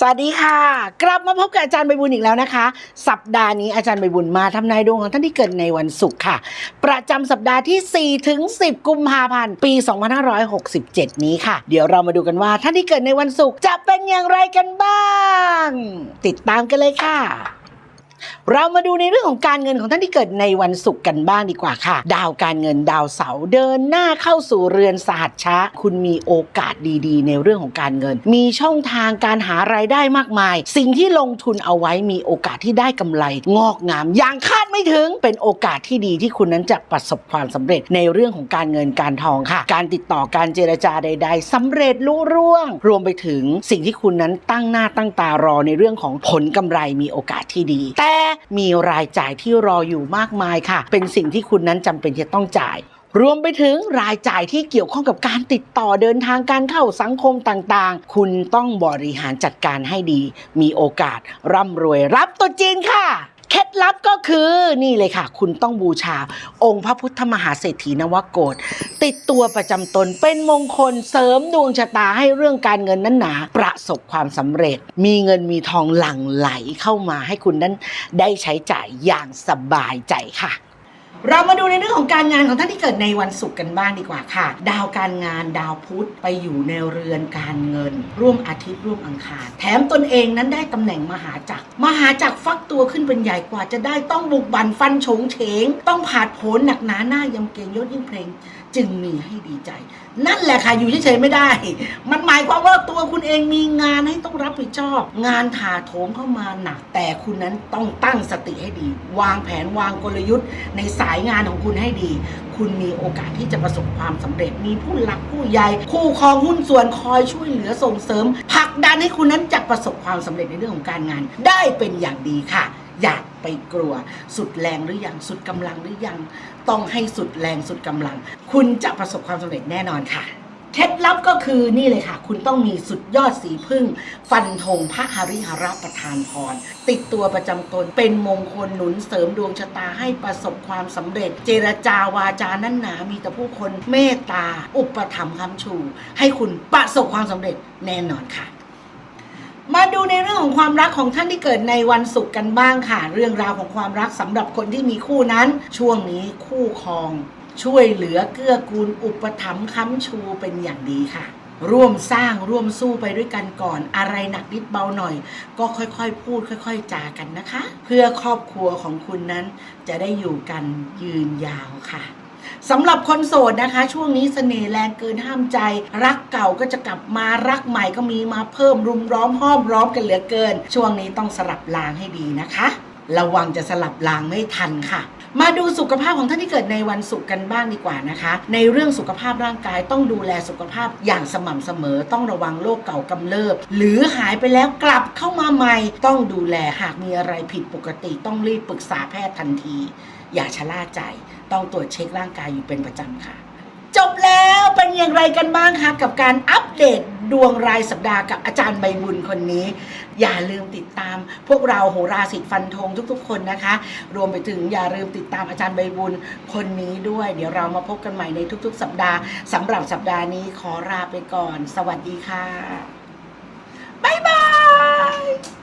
สวัสดีค่ะ กลับมาพบกับอาจารย์ใบบุญอีกแล้วนะคะ สัปดาห์นี้อาจารย์ใบบุญมาทำนายดวงของท่านที่เกิดในวันศุกร์ค่ะ ประจำสัปดาห์ที่ 4 ถึง 10 กุมภาพันธ์ ปี 2567 นี้ค่ะ เดี๋ยวเรามาดูกันว่าท่านที่เกิดในวันศุกร์จะเป็นอย่างไรกันบ้าง ติดตามกันเลยค่ะ เรามาดูในเรื่องของการเงินของท่านที่เกิดในวันศุกร์กันบ้างดีกว่าค่ะ ดาวการเงินดาวเสาร์เดินหน้าเข้าสู่เรือนสหัชชะคุณมีโอกาสดีๆ ในเรื่องของการเงิน มีช่องทางการหารายได้มากมาย สิ่งที่ลงทุนเอาไว้มีโอกาสที่ได้กำไร งอกงามอย่างคาดไม่ถึงเป็นโอกาสที่ดีที่คุณนั้นจะประสบความสำเร็จในเรื่องของการเงินการทองค่ะ การติดต่อการเจรจาใด ๆสำเร็จลุร่วง รวมไปถึงสิ่งที่คุณนั้นตั้งหน้าตั้งตารอในเรื่องของผลกำไรมีโอกาสที่ดีแต่มีรายจ่ายที่รออยู่มากมายค่ะ เป็นสิ่งที่คุณนั้นจำเป็นที่จะต้องจ่ายรวมไปถึงรายจ่ายที่เกี่ยวข้องกับการติดต่อเดินทางการเข้าสังคมต่างๆ คุณต้องบริหารจัดการให้ดี มีโอกาสร่ำรวยรับตัวจีนค่ะ เคล็ดลับก็คือนี่เลยค่ะ คุณต้องบูชา องค์พระพุทธมหาเศรษฐีนวโกดติดตัวประจำตนเป็นมงคลเสริมดวงชะตาให้เรื่องการเงินนั้นหนา ประสบความสำเร็จ มีเงินมีทองหลั่งไหลเข้ามาให้คุณนั้นได้ใช้จ่ายอย่างสบายใจค่ะ เรามาดูในเรื่องของการงานของท่านที่เกิดในวันศุกร์กันบ้างดีกว่าค่ะ ดาวการงานดาวพุธไปอยู่ในเรือนการเงิน ร่วมอาทิตย์ร่วมอังคาร แถมตนเองนั้นได้ตำแหน่งมหาจักร มหาจักรฟักตัวขึ้นเป็นใหญ่กว่าจะได้ต้องบุกบันฟันโฉงเฉง ต้องผาดโผนหนักหนาหน้ายำเกรงยศยิ่งเพลง จึงมีให้ดีใจ นั่นแหละค่ะอยู่เฉยๆไม่ได้ มันหมายความว่าตัว คุณเองมีงานให้ต้องรับผิดชอบ งานถาโถมเข้ามาหนัก แต่คุณนั้นต้องตั้งสติให้ดี วางแผนวางกลยุทธ์ ในสายงานของคุณให้ดี คุณมีโอกาสที่จะประสบความสำเร็จ มีผู้หลักผู้ใหญ่ คู่ครองหุ้นส่วนคอยช่วยเหลือส่งเสริมผลักดันให้คุณนั้นจะประสบความสำเร็จในเรื่องของการงาน ได้เป็นอย่างดีค่ะ อย่าไปกลัว สุดแรงหรือยังสุดกำลังหรือยัง ต้องให้สุดแรงสุดกำลัง คุณจะประสบความสำเร็จแน่นอนค่ะ เคล็ดลับก็คือนี่เลยค่ะ คุณต้องมีสุดยอดสีพึ่ง ฟันธงพระหริหระประทานพร ติดตัวประจำตนเป็นมงคลหนุนเสริมดวงชะตาให้ประสบความสำเร็จ เจรจาวาจานั้นหนา มีแต่ผู้คนเมตตา อุปถัมภ์คำชู ให้คุณประสบความสำเร็จแน่นอนค่ะมาดูในเรื่องของความรักของท่านที่เกิดในวันศุกร์กันบ้างค่ะ เรื่องราวของความรักสำหรับคนที่มีคู่นั้น ช่วงนี้คู่ครอง ช่วยเหลือเกื้อกูลอุปถัมภ์ค้ำชูเป็นอย่างดีค่ะ ร่วมสร้างร่วมสู้ไปด้วยกันก่อน อะไรหนักนิดเบาหน่อย ก็ค่อยๆ พูดค่อย ๆ จากันนะคะ เพื่อครอบครัวของคุณนั้นจะได้อยู่กันยืนยาวค่ะสำหรับคนโสดนะคะ ช่วงนี้เสน่ห์แรงเกินห้ามใจ รักเก่าก็จะกลับมารักใหม่ก็มีมาเพิ่มรุมร้อมห้อมร้อมกันเหลือเกิน ช่วงนี้ต้องสลับรางให้ดีนะคะ ระวังจะสลับรางไม่ทันค่ะ มาดูสุขภาพของท่านที่เกิดในวันศุกร์กันบ้างดีกว่านะคะ ในเรื่องสุขภาพร่างกายต้องดูแลสุขภาพอย่างสม่ำเสมอ ต้องระวังโรคเก่ากำเริบ หรือหายไปแล้วกลับเข้ามาใหม่ ต้องดูแลหากมีอะไรผิดปกติ ต้องรีบปรึกษาแพทย์ทันที อย่าชะล่าใจ ต้องตรวจเช็คร่างกายอยู่เป็นประจำค่ะ จบแล้วเป็นอย่างไรกันบ้างคะกับการอัปเดต ดวงรายสัปดาห์กับอาจารย์ใบบุญคนนี้ อย่าลืมติดตาม พวกเราโหราสิทธิ์ฟันธงทุก ๆ คนนะคะ รวมไปถึงอย่าลืมติดตามอาจารย์ใบบุญคนนี้ด้วย เดี๋ยวเรามาพบกันใหม่ในทุก ๆ สัปดาห์สำหรับสัปดาห์นี้ขอลาไปก่อน สวัสดีค่ะบ๊ายบาย